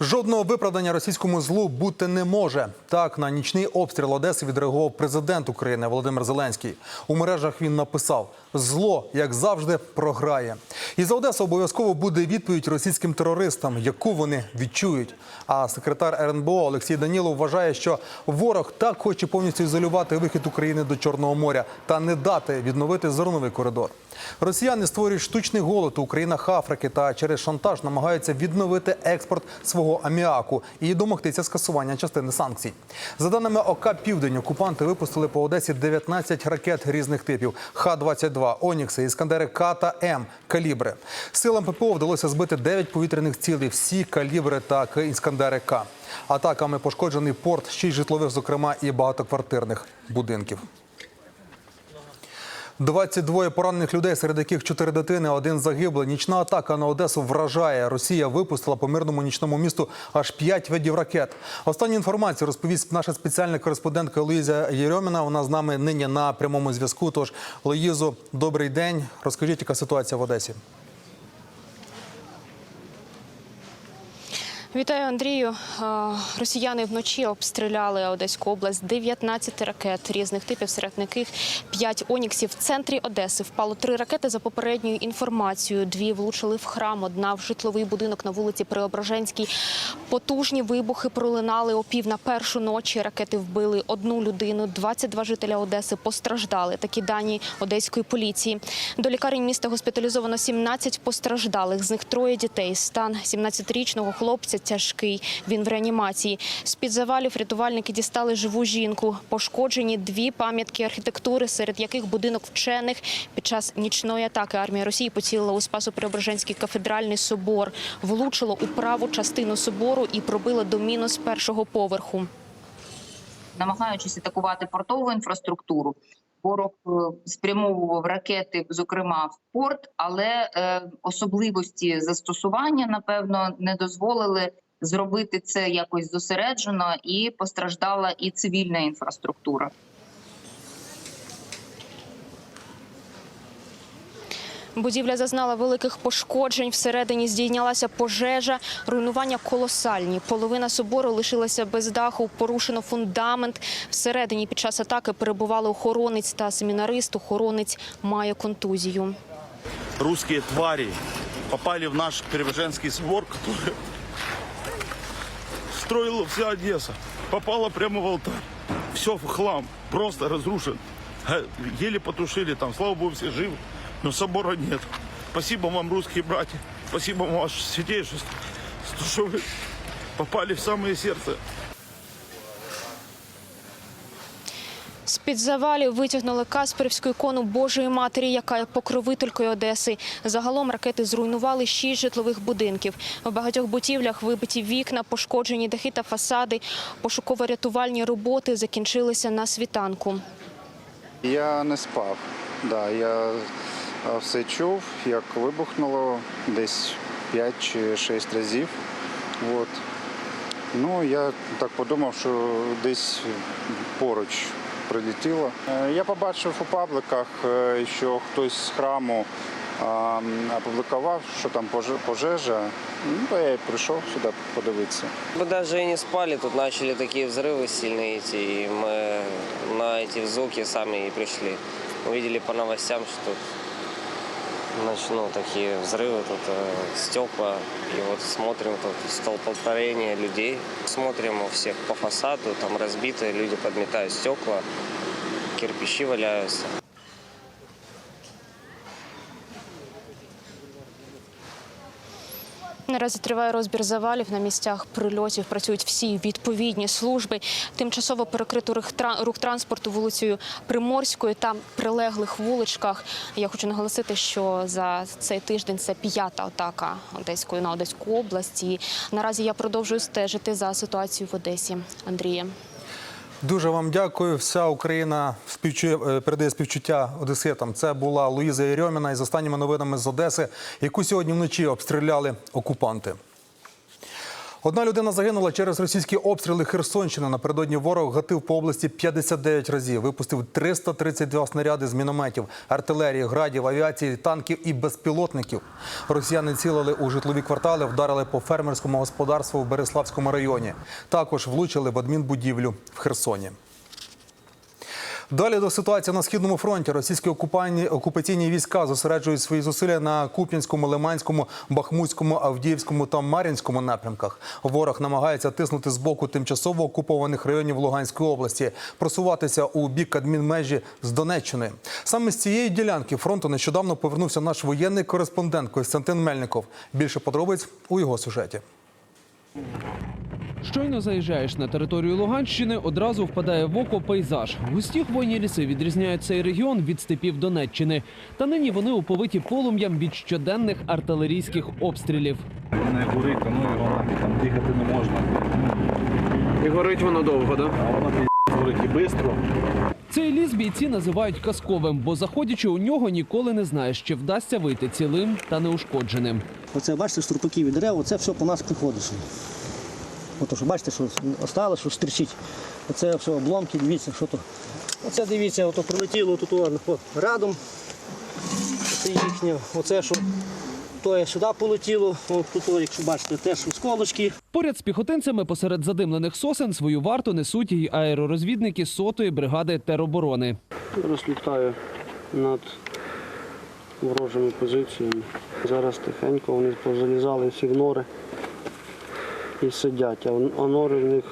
Жодного виправдання російському злу бути не може. Так на нічний обстріл Одеси відреагував президент України Володимир Зеленський. У мережах він написав: зло, як завжди, програє. І за Одесу обов'язково буде відповідь російським терористам, яку вони відчують. А секретар РНБО Олексій Данілов вважає, що ворог так хоче повністю ізолювати вихід України до Чорного моря та не дати відновити зерновий коридор. Росіяни створюють штучний голод у країнах Африки та через шантаж намагаються відновити експорт свого аміаку і домогтися скасування частини санкцій. За даними ОК Південь, окупанти випустили по Одесі 19 ракет різних типів: Х-22, Онікси, Іскандери К та М калібри. Силам ППО вдалося збити 9 повітряних цілей, всі калібри та Іскандери К. Атаками пошкоджений порт, 6 житлових, зокрема, і багатоквартирних будинків. 22 поранених людей, серед яких 4 дитини, один загиблий. Нічна атака на Одесу вражає. Росія випустила по мирному нічному місту аж 5 видів ракет. Останню інформацію розповість наша спеціальна кореспондентка Луїза Єрьоміна. Вона з нами нині на прямому зв'язку. Тож, Луїзо, добрий день. Розкажіть, яка ситуація в Одесі? Вітаю, Андрію. Росіяни вночі обстріляли Одеську область 19 ракет різних типів, серед яких 5 оніксів. В центрі Одеси впало три ракети за попередньою інформацією. Дві влучили в храм, одна в житловий будинок на вулиці Преображенській. Потужні вибухи пролунали о пів на першу ночі. Ракети вбили одну людину. 22 жителя Одеси постраждали. Такі дані одеської поліції. До лікарень міста госпіталізовано 17 постраждалих. З них троє дітей. Стан 17-річного хлопця тяжкий. Він в реанімації. З під завалів рятувальники дістали живу жінку. Пошкоджені дві пам'ятки архітектури, серед яких будинок вчених. Під час нічної атаки армія Росії поцілила у Спасо-Преображенський кафедральний собор, влучило у праву частину собору і пробило до мінус першого поверху. намагаючись атакувати портову інфраструктуру. Ворог е, спрямовував ракети, зокрема в порт, але е, особливості застосування, напевно, не дозволили зробити це якось зосереджено, і постраждала і цивільна інфраструктура. Будівля зазнала великих пошкоджень. Всередині здійнялася пожежа, руйнування колосальні. Половина собору лишилася без даху, порушено фундамент. Всередині під час атаки перебували охоронець та семінарист. Охоронець має контузію. русские твари попали в наш Преображенский собор, который строила вся Одесса. Попала прямо в алтарь. Все в хлам, просто разрушен. Э, Еле потушили там, слава богу, все живы, но собора нет. Спасибо вам, русские братья, спасибо вам, ваше святейшество, что вы попали в самое сердце З-під завалів витягнули Касперівську ікону Божої Матері, яка є покровителькою Одеси. Загалом ракети зруйнували шість житлових будинків. В багатьох будівлях вибиті вікна, пошкоджені дахи та фасади. Пошуково-рятувальні роботи закінчилися на світанку. Я не спав. Да, я все чув, як вибухнуло десь 5 чи 6 разів. От. Ну, я так подумав, що десь поруч прилетіло. Е, Я побачив у пабликах, е, що хтось з храму а, м, опублікував, що там поже- пожежа. Ну, то я і прийшов сюди подивитися. Мы даже и не спали, тут начали такие взрывы сильные идти, и мы на эти звуки сами и пришли. Увидели по новостям, что тут значит, ну, такие взрывы, тут э, стекла, и вот смотрим тут столпотворение людей. Смотрим у всех по фасаду, там разбитые, люди подметают стекла, кирпичи валяются. Наразі триває розбір завалів на місцях прильотів. Працюють всі відповідні служби. Тимчасово перекрито рух транспорту вулицею Приморською та прилеглих вуличках. Я хочу наголосити, що за цей тиждень це п'ята атака Одеської на Одеську область. І наразі я продовжую стежити за ситуацією в Одесі. Андрія. Дуже вам дякую. Вся Україна співчує, е, передає співчуття одеситам. Це була Луїза Єрьоміна із останніми новинами з Одеси, яку сьогодні вночі обстріляли окупанти. Одна людина загинула через російські обстріли Херсонщини. Напередодні ворог гатив по області 59 разів. Випустив 332 снаряди з мінометів, артилерії, градів, авіації, танків і безпілотників. Росіяни цілили у житлові квартали, вдарили по фермерському господарству в Береславському районі. Також влучили в адмінбудівлю в Херсоні. Далі до ситуації на східному фронті. Російські окупальні окупаційні війська зосереджують свої зусилля на Куп'янському, Лиманському, Бахмутському, Авдіївському та Мар'їнському напрямках. Ворог намагається тиснути з боку тимчасово окупованих районів Луганської області, просуватися у бік адмінмежі з Донеччини. Саме з цієї ділянки фронту нещодавно повернувся наш воєнний кореспондент Костянтин Мельников. Більше подробиць у його сюжеті. Щойно заїжджаєш на територію Луганщини, одразу впадає в око пейзаж. Густі хвойні ліси відрізняють цей регіон від степів Донеччини. Та нині вони оповиті полум'ям від щоденних артилерійських обстрілів. не горить, ну його нафіг, там дихати не можна. І горить воно довго, да? А воно горить і швидко. Цей ліс бійці називають казковим, бо заходячи у нього, ніколи не знаєш, чи вдасться вийти цілим та неушкодженим. Оце бачите, струпаки від дерев, оце все по нас приходить. Ото що бачите, що осталось, що стрічить. Оце все обломки, дивіться, що то. Оце дивіться, ото прилетіло тут о, по- рядом. Це їхнє. Оце що то сюди полетіло, О, тут, якщо бачите, теж осколочки. Поряд з піхотинцями посеред задимлених сосен свою варту несуть і аеророзвідники сотої бригади тероборони. розлітаю над ворожими позиціями. Зараз тихенько вони позалізали всі в нори і сидять, а нори в них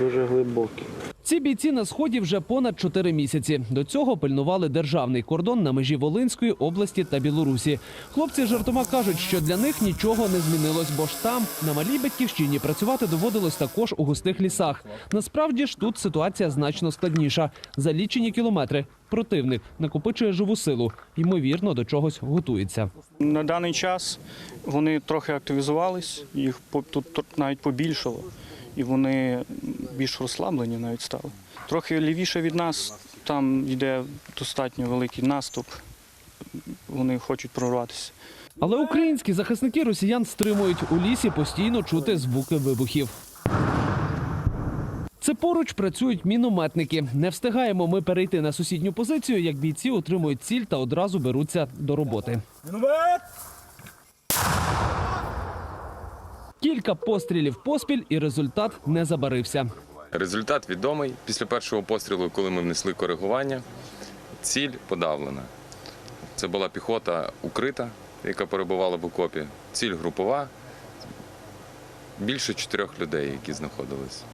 дуже глибокі. Ці бійці на сході вже понад чотири місяці. До цього пильнували державний кордон на межі Волинської області та Білорусі. Хлопці жартома кажуть, що для них нічого не змінилось, бо ж там, на малій батьківщині, працювати доводилось також у густих лісах. Насправді ж тут ситуація значно складніша. За лічені кілометри противник накопичує живу силу, ймовірно, до чогось готується. На даний час вони трохи активізувались, їх тут навіть побільшало, і вони більш розслаблені навіть стали. Трохи лівіше від нас, там йде достатньо великий наступ, вони хочуть прорватися. Але українські захисники росіян стримують у лісі постійно чути звуки вибухів. Це поруч працюють мінометники. Не встигаємо ми перейти на сусідню позицію, як бійці отримують ціль та одразу беруться до роботи. Кілька пострілів поспіль, і результат не забарився. Результат відомий. Після першого пострілу, коли ми внесли коригування, ціль подавлена. Це була піхота укрита, яка перебувала в окопі. Ціль групова. Більше чотирьох людей, які знаходились.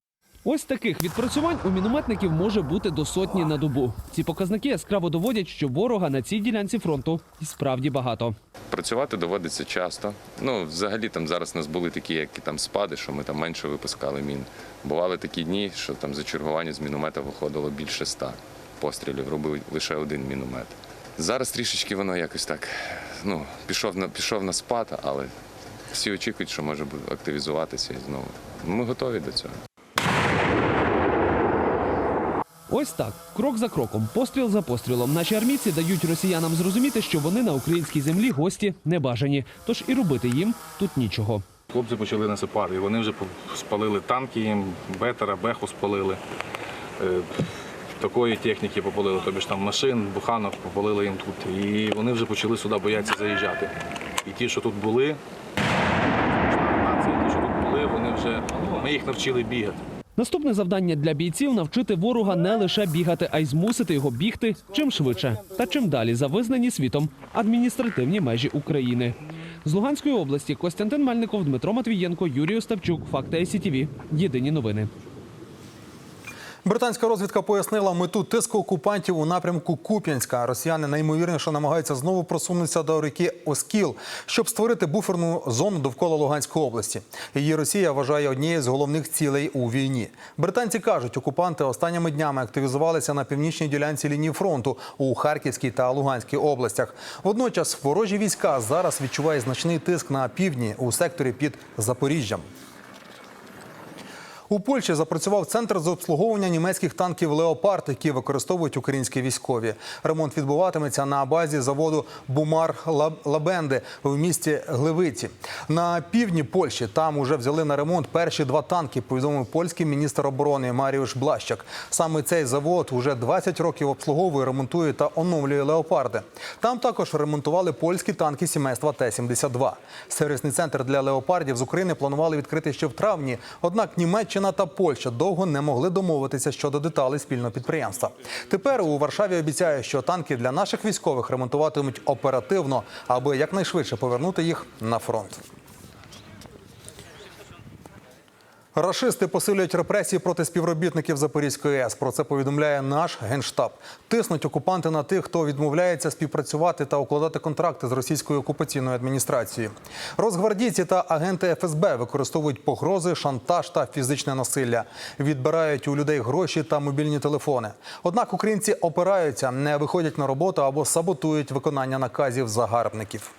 Ось таких відпрацювань у мінометників може бути до сотні на добу. Ці показники яскраво доводять, що ворога на цій ділянці фронту і справді багато. Працювати доводиться часто. Ну, взагалі там зараз у нас були такі, як і там спади, що ми там менше випускали мін. Бували такі дні, що там за чергування з міномета виходило більше ста пострілів, робив лише один міномет. Зараз трішечки воно якось так ну, пішов на пішов на спад, але всі очікують, що може активізуватися і знову. Ми готові до цього. Ось так, крок за кроком, постріл за пострілом. Наші армійці дають росіянам зрозуміти, що вони на українській землі гості не бажані. Тож і робити їм тут нічого. Хлопці почали насипати, і вони вже спалили танки їм, бетера, беху спалили. Е, Такої техніки попалили, тобі ж там машин, буханок попалили їм тут. І вони вже почали сюди боятися заїжджати. І ті, що тут були, ті, що тут були, вони вже ми їх навчили бігати. Наступне завдання для бійців навчити ворога не лише бігати, а й змусити його бігти чим швидше та чим далі за визнані світом адміністративні межі України. З Луганської області Костянтин Мельников, Дмитро Матвієнко, Юрій Остапчук. Факти СІТІВІ. Єдині новини. Британська розвідка пояснила мету тиску окупантів у напрямку Куп'янська. Росіяни найімовірніше намагаються знову просунутися до ріки Оскіл, щоб створити буферну зону довкола Луганської області. Її Росія вважає однією з головних цілей у війні. Британці кажуть, окупанти останніми днями активізувалися на північній ділянці лінії фронту у Харківській та Луганській областях. Водночас ворожі війська зараз відчувають значний тиск на півдні у секторі під Запоріжжям. У Польщі запрацював центр з обслуговування німецьких танків Леопард, які використовують українські військові. Ремонт відбуватиметься на базі заводу Бумар Лабенди в місті Гливиці. На півдні Польщі там уже взяли на ремонт перші два танки. Повідомив польський міністр оборони Маріуш Блащак. Саме цей завод уже 20 років обслуговує, ремонтує та оновлює леопарди. Там також ремонтували польські танки сімейства Т-72. Сервісний центр для леопардів з України планували відкрити ще в травні. Однак Німеччина та Польща довго не могли домовитися щодо деталей спільного підприємства. Тепер у Варшаві обіцяє, що танки для наших військових ремонтуватимуть оперативно, аби якнайшвидше повернути їх на фронт. Рашисти посилюють репресії проти співробітників Запорізької АЕС. Про це повідомляє наш генштаб. Тиснуть окупанти на тих, хто відмовляється співпрацювати та укладати контракти з російською окупаційною адміністрацією. Розгвардійці та агенти ФСБ використовують погрози, шантаж та фізичне насилля. Відбирають у людей гроші та мобільні телефони. Однак українці опираються, не виходять на роботу або саботують виконання наказів загарбників.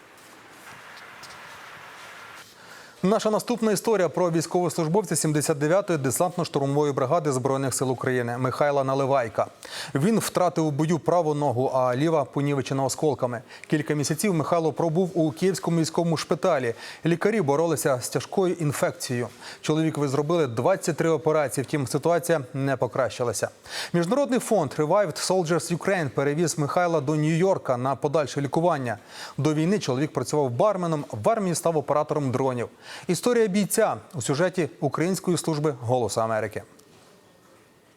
Наша наступна історія про військовослужбовця 79-ї десантно-штурмової бригади збройних сил України Михайла Наливайка. Він втратив у бою праву ногу, а ліва понівечена осколками. Кілька місяців Михайло пробув у київському військовому шпиталі. Лікарі боролися з тяжкою інфекцією. Чоловікові зробили 23 операції. Втім, ситуація не покращилася. Міжнародний фонд Revived Soldiers Ukraine перевіз Михайла до Нью-Йорка на подальше лікування. До війни чоловік працював барменом, в армії став оператором дронів. Історія бійця у сюжеті Української служби Голосу Америки.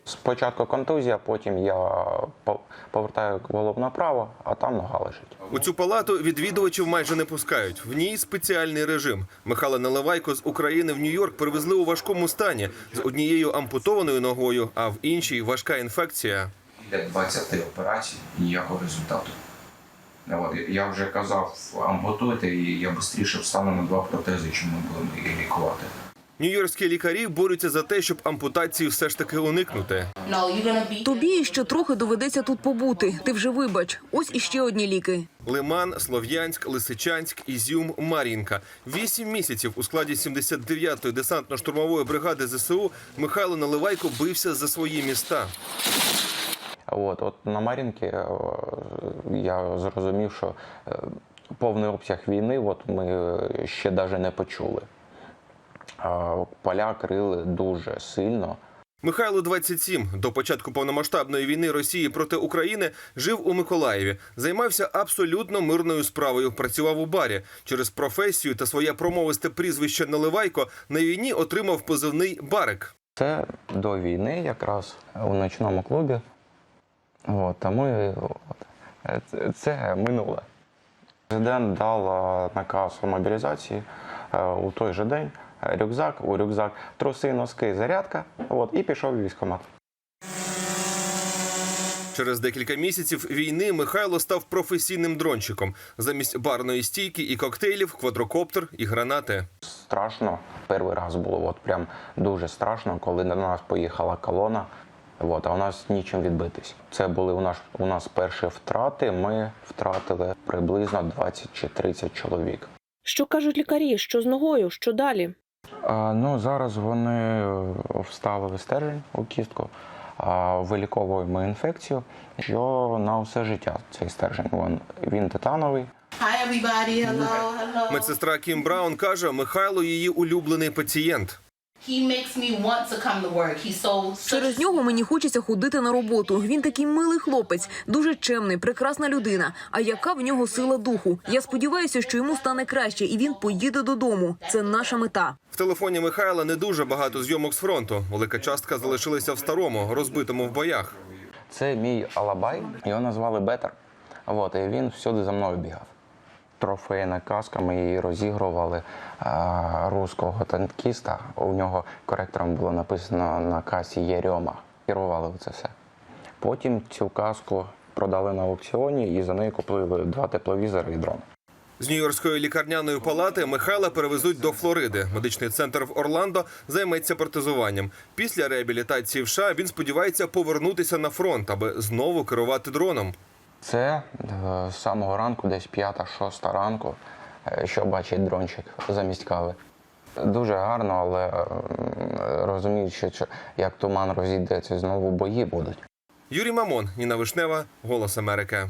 Спочатку контузія, потім я по- повертаю голову направо, а там нога лежить. У цю палату відвідувачів майже не пускають. В ній спеціальний режим. Михайла Наливайко з України в Нью-Йорк привезли у важкому стані з однією ампутованою ногою, а в іншій важка інфекція. Для 20 операцій ніякого результату. От, я вже казав, ампутуйте, і я швидше встану на два протези, чим ми будемо її лікувати. Нью-Йоркські лікарі борються за те, щоб ампутації все ж таки уникнути. Тобі ще трохи доведеться тут побути. Ти вже вибач. Ось іще одні ліки. Лиман, Слов'янськ, Лисичанськ, Ізюм, Мар'їнка. Вісім місяців у складі 79-ї десантно-штурмової бригади ЗСУ Михайло Наливайко бився за свої міста. От, от на Мар'їнці е, я зрозумів, що е, повний обсяг війни от ми е, ще навіть не почули. Поля крили дуже сильно. Михайло 27. До початку повномасштабної війни Росії проти України жив у Миколаєві. Займався абсолютно мирною справою. Працював у барі. Через професію та своє промовисте прізвище Наливайко на війні отримав позивний Барик. Це до війни якраз у ночному клубі. От, а ми, от, е, це- минуле. Президент дав наказ у мобілізації е, у той же день. Рюкзак, у рюкзак, труси, носки, зарядка. От, і пішов в військкомат. Через декілька місяців війни Михайло став професійним дрончиком. Замість барної стійки і коктейлів, квадрокоптер і гранати. Страшно. Перший раз було от прям дуже страшно, коли на нас поїхала колона. От, а у нас нічим відбитись. Це були у нас у нас перші втрати. Ми втратили приблизно 20 чи 30 чоловік. Що кажуть лікарі? Що з ногою? Що далі? А, ну зараз вони е, вставили стержень у кістку, а, виліковуємо інфекцію, що на все життя цей стержень. Він, він титановий. Медсестра Кім Браун каже, Михайло її улюблений пацієнт. Через нього мені хочеться ходити на роботу. Він такий милий хлопець, дуже чемний, прекрасна людина. А яка в нього сила духу? Я сподіваюся, що йому стане краще, і він поїде додому. Це наша мета. В телефоні Михайла не дуже багато зйомок з фронту. Велика частка залишилася в старому, розбитому в боях. Це мій алабай, його назвали Бетер. От, і він всюди за мною бігав. Трофейна каска, ми її розігрували а, руського танкіста. У нього коректором було написано на касі Єрьома. Керували це все. Потім цю каску продали на аукціоні і за неї купили два тепловізори і дрон. З Нью-Йоркської лікарняної палати Михайла перевезуть до Флориди. Медичний центр в Орландо займеться протезуванням. Після реабілітації в США він сподівається повернутися на фронт, аби знову керувати дроном. Це е, з самого ранку, десь п'ята-шоста ранку, е, що бачить дрончик замість кави. Дуже гарно, але розуміючи, як туман розійдеться, знову бої будуть. Юрій Мамон, Ніна Вишнева, Голос Америки.